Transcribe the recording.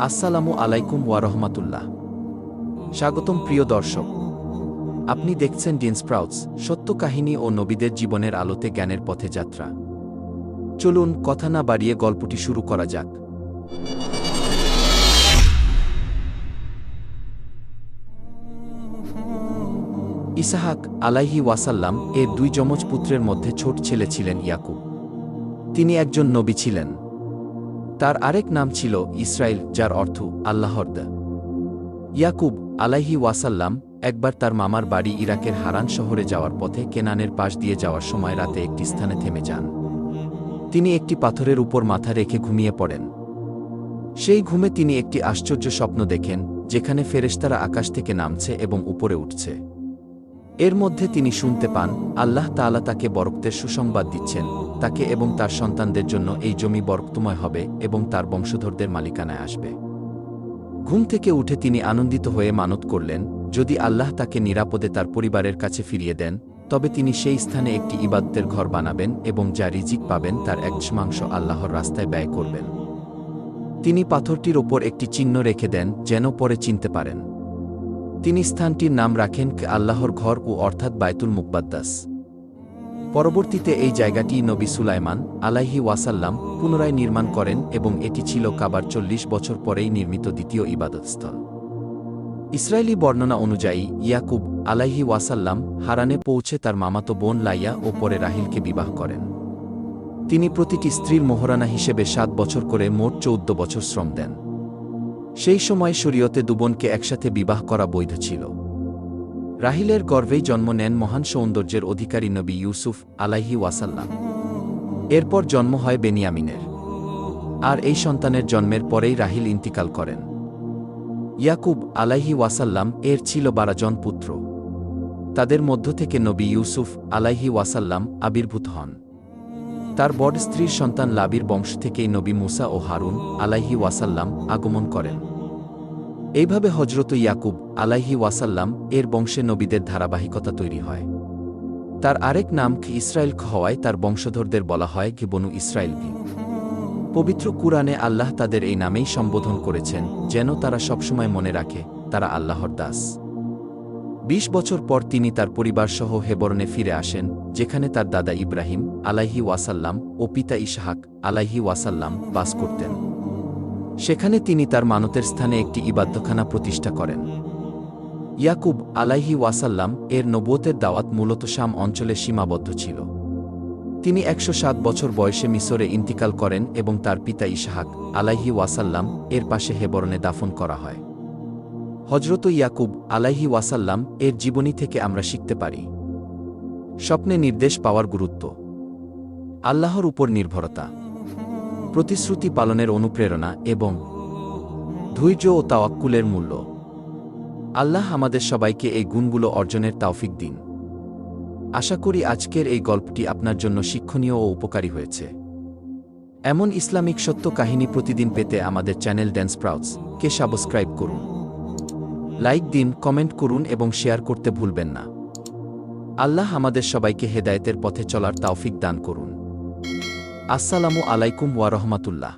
আসসালামু আলাইকুম ওয়া রহমাতুল্লাহ। স্বাগতম প্রিয় দর্শক। আপনি দেখছেন ডিন স্প্রাউটস, সত্য কাহিনী ও নবীদের জীবনের আলোতে জ্ঞানের পথে যাত্রা। চলুন কথা না বাড়িয়ে গল্পটি শুরু করা যাক। ইসাহাক আলাইহি ওয়াসাল্লাম এর দুই যমজ পুত্রের মধ্যে ছোট ছেলে ছিলেন ইয়াকুব। তিনি একজন নবী ছিলেন। তার আরেক নাম ছিল ইসরায়েল যার অর্থ আল্লাহর দা। ইয়াকুব আলাইহি ওয়াসাল্লাম একবার তার মামার বাড়ি ইরাকের হারান শহরে যাওয়ার পথে কেনানের পাশ দিয়ে যাওয়ার সময় রাতে একটি স্থানে থেমে যান। তিনি একটি পাথরের উপর মাথা রেখে ঘুমিয়ে পড়েন। সেই ঘুমে তিনি একটি আশ্চর্য স্বপ্ন দেখেন, যেখানে ফেরেশতারা আকাশ থেকে নামছে এবং উপরে উঠছে। এর মধ্যে তিনি শুনতে পান, আল্লাহ তাআলা তাকে বরক্তের সুসংবাদ দিচ্ছেন, তাকে এবং তার সন্তানদের জন্য এই জমি বরক্তময় হবে এবং তার বংশধরদের মালিকানায় আসবে। ঘুম থেকে উঠে তিনি আনন্দিত হয়ে মানত করলেন, যদি আল্লাহ তাকে নিরাপদে তার পরিবারের কাছে ফিরিয়ে দেন, তবে তিনি সেই স্থানে একটি ইবাদতের ঘর বানাবেন এবং যা রিজিক পাবেন তার এক মাংস আল্লাহর রাস্তায় ব্যয় করবেন। তিনি পাথরটির ওপর একটি চিহ্ন রেখে দেন, যেন পরে চিনতে পারেন। তিনি স্থানটির নাম রাখেন আল্লাহর ঘর ও অর্থাৎ বায়তুল মুকবাদ্দাস পরবর্তীতে এই জায়গাটি নবী সুলাইমান আলাইহি ওয়াসাল্লাম পুনরায় নির্মাণ করেন এবং এটি ছিল কাবার চল্লিশ বছর পরেই নির্মিত দ্বিতীয় ইবাদতস্থল। ইসরায়েলি বর্ণনা অনুযায়ী, ইয়াকুব আলাইহি ওয়াসাল্লাম হারানে পৌঁছে তার মামাতো বোন লাইয়া ও পরে রাহিলকে বিবাহ করেন। তিনি প্রতিটি স্ত্রীর মোহরানা হিসেবে সাত বছর করে মোট চৌদ্দ বছর শ্রম দেন। সেই সময় শরীয়তে দুবনকে একসাথে বিবাহ করা বৈধ ছিল। রাহিলের গর্ভেই জন্ম নেন মহান সৌন্দর্যের অধিকারী নবী ইউসুফ আলাইহি ওয়াসাল্লাম। এরপর জন্ম হয় বেনিয়ামিনের। আর এই সন্তানের জন্মের পরেই রাহিল ইন্তিকাল করেন। ইয়াকুব আলাইহি ওয়াসাল্লাম এর ছিল বারাজন পুত্র। তাদের মধ্য থেকে নবী ইউসুফ আলাইহি ওয়াসাল্লাম আবির্ভূত হন। তার বড় স্ত্রীর সন্তান লাবির বংশ থেকেই নবী মুসা ও হারুন আলাইহি ওয়াসাল্লাম আগমন করেন। এইভাবে হজরত ইয়াকুব আলাইহি ওয়াসাল্লাম এর বংশে নবীদের ধারাবাহিকতা তৈরি হয়। তার আরেক নাম ইসরায়েল হওয়ায় তার বংশধরদের বলা হয় কি বনু ইসরায়েল কি পবিত্র কুরআনে আল্লাহ তাদের এই নামেই সম্বোধন করেছেন, যেন তারা সবসময় মনে রাখে, তারা আল্লাহর দাস। বিশ বছর পর তিনি তার পরিবারসহ হেবরনে ফিরে আসেন, যেখানে তার দাদা ইব্রাহিম আলাইহি ওয়াসাল্লাম ও পিতা ইশহাক আলাইহি ওয়াসাল্লাম বাস করতেন। সেখানে তিনি তার মানতের স্থানে একটি ইবাদ্যখানা প্রতিষ্ঠা করেন। ইয়াকুব আলাইহি ওয়াসাল্লাম এর নবুয়তের দাওয়াত মূলত শাম অঞ্চলে সীমাবদ্ধ ছিল। তিনি একশো সাত বছর বয়সে মিসরে ইন্তিকাল করেন এবং তার পিতা ইশহাক আলাইহি ওয়াসাল্লাম এর পাশে হেবরনে দাফন করা হয়। হজরত ইয়াকুব আলাইহি ওয়াসাল্লাম এর জীবনী থেকে আমরা শিখতে পারি। স্বপ্নে নির্দেশ পাওয়ার গুরুত্ব। আল্লাহর উপর নির্ভরতা। প্রতিশ্রুতি পালনের অনুপ্রেরণা এবং ধৈর্য ও তাওয়াক্কুলের মূল্য। আল্লাহ আমাদের সবাইকে এই গুণগুলো অর্জনের তাওফিক দিন। আশা করি আজকের এই গল্পটি আপনার জন্য শিক্ষণীয় ও উপকারী হয়েছে। এমন ইসলামিক সত্য কাহিনী প্রতিদিন পেতে আমাদের চ্যানেল ড্যান্স প্রাউটস কে সাবস্ক্রাইব করুন। লাইক দিন, কমেন্ট করুন এবং শেয়ার করতে ভুলবেন না। আল্লাহ আমাদের সবাইকে হেদায়েতের পথে চলার তাওফিক দান করুন। আসসালামু আলাইকুম ওয়া রহমাতুল্লাহ।